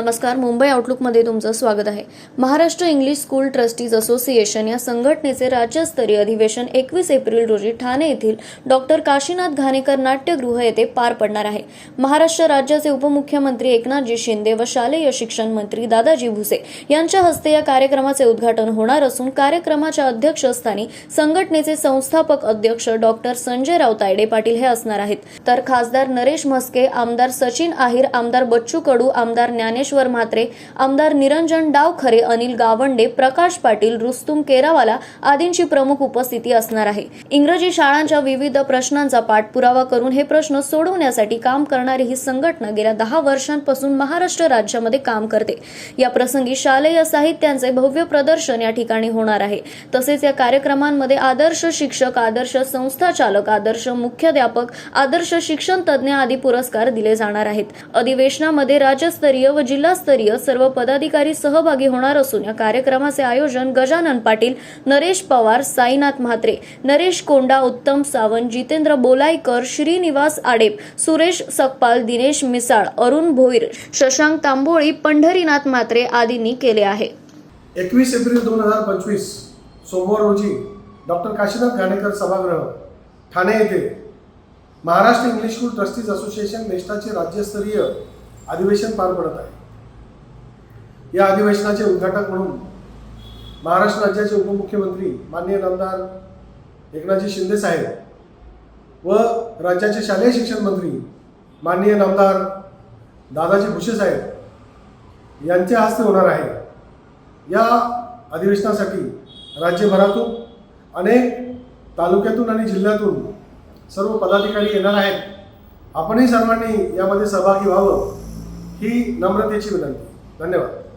नमस्कार मुंबई आउटलुकमध्ये तुमचं स्वागत आहे. Maharashtra English School Trustees Association या संघटनेचे राज्यस्तरीय अधिवेशन एकवीस एप्रिल रोजी ठाणे येथील डॉक्टर काशीनाथ घाणेकर नाट्यगृह येथे पार पडणार आहे. महाराष्ट्र राज्याचे उपमुख्यमंत्री एकनाथजी शिंदे व शालेय शिक्षण मंत्री दादाजी भुसे यांच्या हस्ते या कार्यक्रमाचे उद्घाटन होणार असून कार्यक्रमाच्या अध्यक्षस्थानी संघटनेचे संस्थापक अध्यक्ष डॉक्टर संजय रावतायडे पाटील हे असणार आहेत. तर खासदार नरेश म्हस्के आमदार सचिन आहिर आमदार बच्चू कडू आमदार ज्ञानेश्वर म्हात्रे आमदार निरंजन डावखरे अनिल गावंडे प्रकाश पाटील रुस्तुम केरावाला आदींची प्रमुख उपस्थिती असणार आहे. इंग्रजी शाळांच्या विविध प्रश्नांचा पाठपुरावा करून हे प्रश्न सोडवण्यासाठी काम करणारी ही संघटना गेल्या दहा वर्षांपासून महाराष्ट्र राज्यामध्ये काम करते. या प्रसंगी शालेय साहित्यांचे भव्य प्रदर्शन या ठिकाणी होणार आहे. तसेच या कार्यक्रमांमध्ये आदर्श शिक्षक आदर्श संस्था चालक आदर्श मुख्याध्यापक आदर्श शिक्षण तज्ज्ञ आदी पुरस्कार दिले जाणार आहेत. अधिवेशनामध्ये राज्यस्तरीय व जिल्हास्तरीय सर्व पदाधिकारी सहभागी होणार असून या कार्यक्रमाचे आयोजन गजानन पाटील नरेश पवार साईनाथ म्हात्रे नरेश कोंडा उत्तम सावंत जितेंद्र बोलायकर श्रीनिवास आडेप सुरेश सकपाल दिनेश मिसाळ अरुण भोईर शशांक तांबोळी पंढरीनाथ म्हात्रे आदींनी केले आहे. एकवीस एप्रिल दोन हजार पंचवीस सोमवार रोजी डॉक्टर काशीनाथ घाणेकर सभागृह ठाणे येथे Maharashtra English School Trustees Association नेष्टाचे राज्यस्तरीय अधिवेशन पार पडत आहे. या अधिवेशनाचे उद्घाटक म्हणून महाराष्ट्र राज्याचे उपमुख्यमंत्री माननीय आमदार एकनाथजी शिंदे साहेब व राज्याचे शालेय शिक्षण मंत्री माननीय आमदार दादाजी भुसे साहेब यांच्या हस्ते होणार आहे. या अधिवेशनासाठी राज्यभरातून अनेक तालुक्यातून आणि जिल्ह्यातून सर्व पदाधिकारी येणार आहेत. आपणही सर्वांनी यामध्ये सहभागी व्हावं ही नम्रतेची विनंती. धन्यवाद.